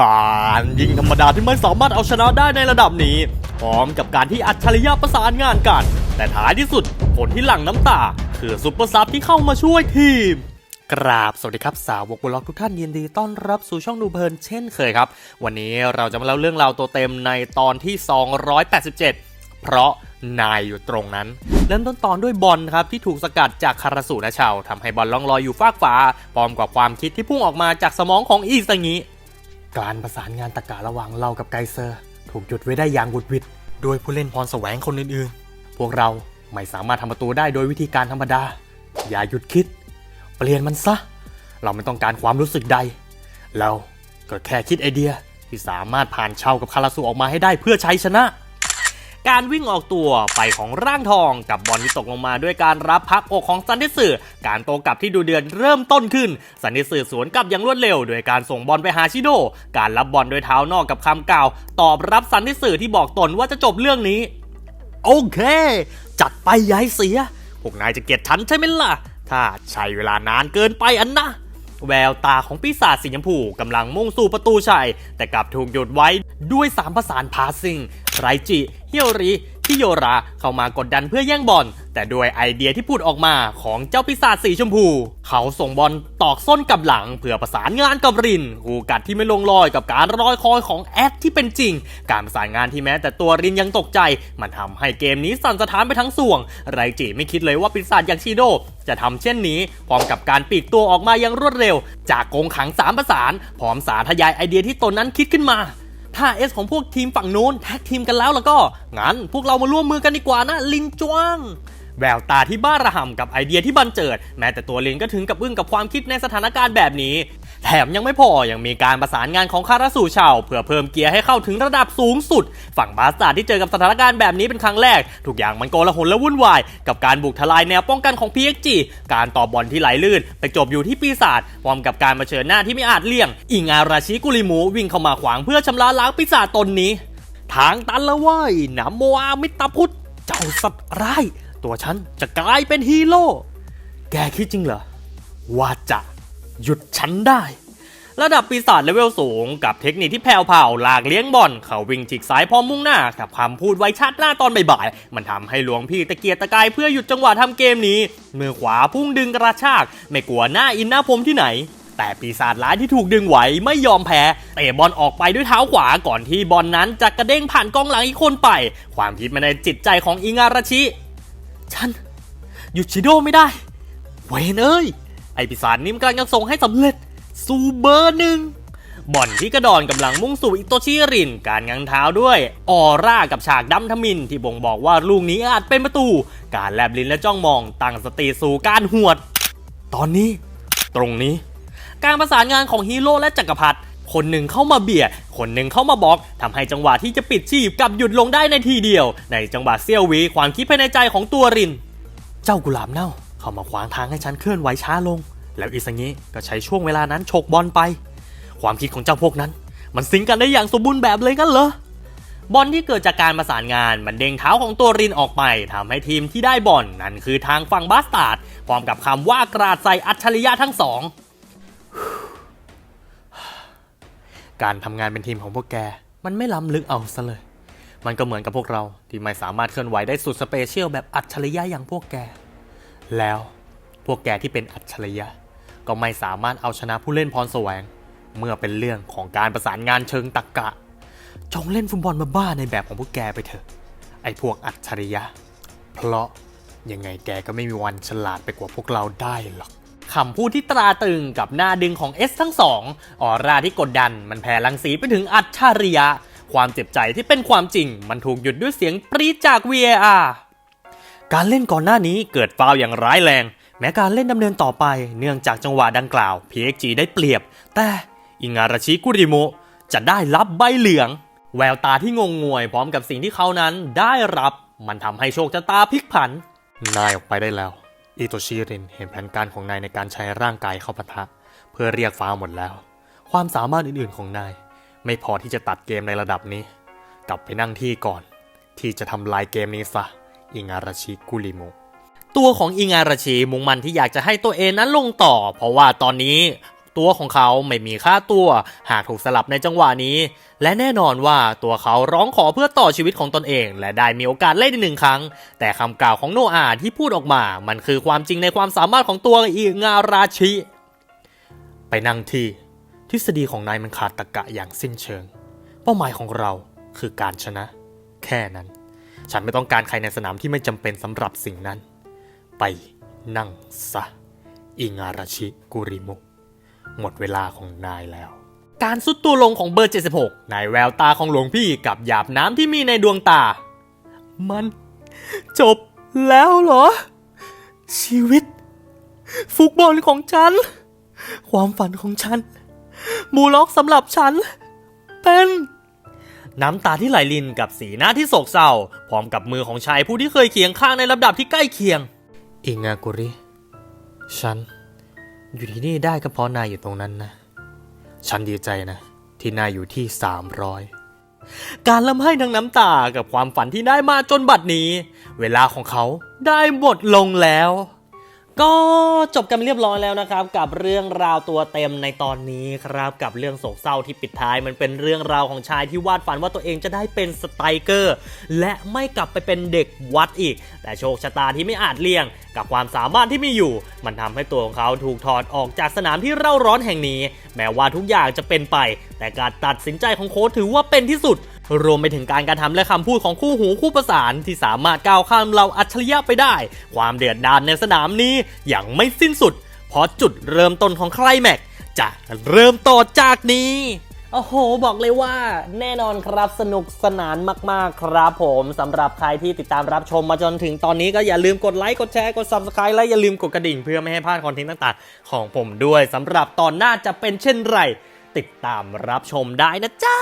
การยิงธรรมดาที่ไม่สามารถเอาชนะได้ในระดับนี้ พร้อมกับการที่อัจฉริยะประสานงานกัน แต่ท้ายที่สุดผลที่หลั่งน้ำตา คือซุปเปอร์ซับที่เข้ามาช่วยทีมกราบ สวัสดีครับ สาวกบล็อกทุกท่านยินดีต้อนรับสู่ช่องดูเพลินเช่นเคยครับ วันนี้เราจะมาเล่าเรื่องราวตัวเต็มในตอนที่ 287 เพราะนายอยู่ตรงนั้น เริ่มต้นตอนด้วยบอลครับที่ถูกสกัดจากคาราสุนะชาวทำให้บอลล่องลอยอยู่ฟากฟ้าพร้อมกับความคิดที่พุ่งออกมาจากสมองของอีซังิ การประสานงานตะการะหว่างเรากับไกเซอร์ ถูกหยุดไว้ได้อย่างวุดวิดโดยผู้เล่นพรแสวงคนอื่นๆ พวกเราไม่สามารถทำประตูได้โดยวิธีการธรรมดา อย่าหยุดคิด เปลี่ยนมันซะ เราไม่ต้องการความรู้สึกใด เราก็แค่คิดไอเดียที่สามารถผ่านเช่ากับคาราสูออกมาให้ได้เพื่อใช้ชนะ การวิ่งออกตัวไปของร่างทองกับบอลที่ตกลงมาด้วยการรับพักอกของซันดิสึการโตกลับที่ดูเดือดเริ่มต้นขึ้นซันดิสึสวนกลับอย่างรวดเร็ว โดยการส่งบอลไปหาชิโด การรับบอลด้วยเท้านอกกับคำกล่าว ตอบรับซันดิสึที่บอกตนว่าจะจบเรื่องนี้ โอเค จัดไปย้ายเสีย พวกนายจะเกลียดฉันใช่ไหมล่ะ ถ้าใช้เวลานานเกินไปอันนะแววตาของปีศาจสีชมพูกำลังมุ่งสู่ประตูชัย แต่กลับถูกหยุดไว้ด้วยสามประสานพาสซิ่ง ไรจิเฮิโอริฮิโยระเข้ามากดดันเพื่อแย่งบอล แต่ด้วยไอเดียที่พูดออกมาของเจ้าปีศาจสีชมพู เขาส่งบอลตอกส้นกับหลัง เพื่อประสานงานกับรินคู่กัดที่ไม่ลงรอยกับการรอยคอยของแอดที่เป็นจริง การประสานงานที่แม้แต่ตัวรินยังตกใจ มันทำให้เกมนี้สั่นสะท้านไปทั้งส่วง ไรจิไม่คิดเลยว่าปีศาจอย่างชิโดจะทำเช่นนี้พร้อมกับการปีกตัวออกมาอย่างรวดเร็ว จากกงขังสามประสานพร้อมสาธยายไอเดียที่ตนนั้นคิดขึ้นมา ถ้าเอสของพวกทีมฝั่งนู้นแท็กทีมกันแล้วแล้วก็งั้นพวกเรามาร่วมมือกันดีกว่านะลินจวง แววตาที่บ้าระห่ำกับไอเดียที่บันเจิด แม้แต่ตัวลินก็ถึงกับอึ้งกับความคิดในสถานการณ์แบบนี้ แถมยังไม่พอยังมีการประสานงานของคาราสูชาเพื่อเพิ่มเกียร์ให้เข้าถึงระดับสูงสุด ฝั่งบาสตาที่เจอกับสถานการณ์แบบนี้เป็นครั้งแรก ทุกอย่างมันโกลาหลและวุ่นวาย กับการบุกทลายแนวป้องกันของ PXG การต่อบอลที่ไหลลื่น ไปจบอยู่ที่ปีศาจพร้อมกับการมาเผชิญหน้าที่ไม่อาจเลี่ยง อิงอาราชิกุริมูวิ่งเข้ามาขวางเพื่อชำระล้างปีศาจตนนี้ ทางตันแล้วเว้ยนามโมอามิตาพุทธเจ้าสัตว์ร้าย ตัวฉันจะกลายเป็นฮีโร่ แกคิดจริงเหรอ ว่าจะหยุดฉันได้ ระดับปีศาจเลเวลสูง กับเทคนิคที่แผ่วๆหลากเลี้ยงบอลเขาวิ่งจิกซ้ายพร้อมมุ่งหน้า กับคำพูดไว้ชัดหน้าตอนบ่ายๆ มันทำให้หลวงพี่ตะเกียกตะกายเพื่อหยุดจังหวะทำเกมนี้ มือขวาพุ่งดึงกระชาก ไม่กลัวหน้าอินหน้าผมที่ไหนแต่ปีศาจร้ายที่ถูกดึงไหวไม่ยอมแพ้เตะบอลออกไปด้วยเท้าขวาก่อนที่บอลนั้นจะกระเด้งผ่านกองหลังอีกคนไป ความคิดมาในจิตใจของอิงาราชิ ฉัน หยุดชิโดไม่ได้ เวนเอ้ย ไอปีศาจนี่มกำลังจะส่งให้สำเร็จ สู่เบอร์หนึ่งบอลที่กระดอนกำลังมุ่งสู่อิโตชิริน การงังเท้าด้วย ออร่ากับฉากดำทมิน ที่บ่งบอกว่าลูกนี้อาจเป็นประตู การแลบลิ้นและจ้องมองตั้งสติสู่การหวด ตอนนี้ ตรงนี้ การประสานงานของฮีโร่และจักรพรรดิ คนหนึ่งเข้ามาเบียด คนหนึ่งเข้ามาบล็อกทำให้จังหวะที่จะปิดชีพกับหยุดลงได้ในทีเดียว ในจังหวะเซี่ยววิความคิดภายในใจของตัวริน เจ้ากุหลาบเน่า เข้ามาขวางทางให้ฉันเคลื่อนไหวช้าลง แล้วอิซังิก็ใช้ช่วงเวลานั้นฉกบอลไป ความคิดของเจ้าพวกนั้น มันสิงกันได้อย่างสมบูรณ์แบบเลยกันเหรอบอลที่เกิดจากการประสานงานมันเด้งเท้าของตัวรินออกไปทำให้ทีมที่ได้บอลนั่นคือทางฝั่งบาสตาร์ดพร้อมกับคำว่ากราดใส่อัจฉริยะทั้งสอง การทำงานเป็นทีมของพวกแก มันไม่ล้ำลึกเอาซะเลย มันก็เหมือนกับพวกเราที่ไม่สามารถเคลื่อนไหวได้สุดสเปเชียลแบบอัจฉริยะอย่างพวกแก แล้วพวกแกที่เป็นอัจฉริยะ ก็ไม่สามารถเอาชนะผู้เล่นพรแสวง เมื่อเป็นเรื่องของการประสานงานเชิงตรรกกะ จงเล่นฟุตบอลมาบ้าในแบบของพวกแกไปเถอะ ไอ้พวกอัจฉริยะ เพราะยังไงแกก็ไม่มีวันฉลาดไปกว่าพวกเราได้หรอก คำพูดที่ตราตรึงกับหน้าดึงของ S ทั้งสองออร่าที่กดดัน มันแผ่รังสีไปถึงอัจฉริยะ ความเจ็บใจที่เป็นความจริง มันถูกหยุดด้วยเสียงปรีดจาก VAR การเล่นก่อนหน้านี้เกิดฟาวอย่างร้ายแรง แม้การเล่นดำเนินต่อไปเนื่องจากจังหวะดังกล่าว PXG ได้เปรียบ แต่อิงาราชิกุริโมะจะได้รับใบเหลือง แววตาที่งงงวยพร้อมกับสิ่งที่เขานั้นได้รับ มันทำให้โชคชะตาพลิกผันนายออกไปได้แล้ว อิโตชิรินเห็นแผนการของนายในการใช้ร่างกายเข้าปะทะ เพื่อเรียกฟ้าหมดแล้ว ความสามารถอื่นๆของนาย ไม่พอที่จะตัดเกมในระดับนี้ กลับไปนั่งที่ก่อน ที่จะทำลายเกมนี้ซะอิงาราชิกุลิโมะตัวของอิงาราชิมุ่งมั่นที่อยากจะให้ตัวเองนั้นลงต่อ เพราะว่าตอนนี้ ตัวของเขาไม่มีค่าตัว หากถูกสลับในจังหวะนี้ และแน่นอนว่าตัวเขาร้องขอเพื่อต่อชีวิตของตนเอง และได้มีโอกาสเล่นอีกหนึ่งครั้ง แต่คำกล่าวของโนอาที่พูดออกมา มันคือความจริงในความสามารถของตัวอีงาราชิ ไปนั่งที่ ทฤษฎีของนายมันขาดตรรกะอย่างสิ้นเชิง เป้าหมายของเราคือการชนะ แค่นั้น ฉันไม่ต้องการใครในสนามที่ไม่จำเป็นสำหรับสิ่งนั้น ไปนั่งซะอิงาราชิกุริมุ หมดเวลาของนายแล้ว การสุดตัวลงของเบอร์ 76 ในแววตาของหลวงพี่กับหยาบน้ำที่มีในดวงตา มัน จบแล้วเหรอ ชีวิต ฟุตบอลของฉัน ความฝันของฉัน มูล็อกสำหรับฉัน เป็นน้ำตาที่ไหลลินกับสีหน้าที่โศกเศร้า พร้อมกับมือของชายผู้ที่เคยเคียงข้างในลำดับที่ใกล้เคียง อิงากุริ ฉัน อยู่ที่นี่ได้ก็เพราะนายอยู่ตรงนั้นนะ ฉันดีใจนะ ที่นายอยู่ที่สามร้อยการลำให้ทั้งน้ำตากับความฝันที่ได้มาจนบัดนี้ เวลาของเขาได้หมดลงแล้ว ก็จบกันเรียบร้อยแล้วนะครับ กับเรื่องราวตัวเต็มในตอนนี้ครับกับเรื่องโศกเศร้าที่ปิดท้าย มันเป็นเรื่องราวของชายที่วาดฝันว่าตัวเองจะได้เป็นสไตรเกอร์ และไม่กลับไปเป็นเด็กวัดอีก แต่โชคชะตาที่ไม่อาจเลี่ยง กับความสามารถที่มีอยู่ มันทำให้ตัวของเขาถูกถอดออกจากสนามที่เร่าร้อนแห่งนี้ แม้ว่าทุกอย่างจะเป็นไป แต่การตัดสินใจของโค้ชถือว่าเป็นที่สุด รวมไปถึงการการทำและคำพูดของคู่หูคู่ประสานที่สามารถก้าวข้ามเราอัจฉริยะไปได้ ความเดือดดาลในสนามนี้ยังไม่สิ้นสุด เพราะจุดเริ่มต้นของใครแม็กจะเริ่มต่อจากนี้โอ้โห บอกเลยว่าแน่นอนครับสนุกสนานมาก ๆ ครับผมสำหรับใครที่ติดตามรับชมมาจนถึงตอนนี้ก็อย่าลืมกดไลค์ กดแชร์ กด Subscribe และอย่าลืมกดกระดิ่งเพื่อไม่ให้พลาดคอนเทนต์ต่าง ๆ ของผมด้วยสำหรับตอนหน้าจะเป็นเช่นไร ติดตามรับชมได้นะจ๊ะ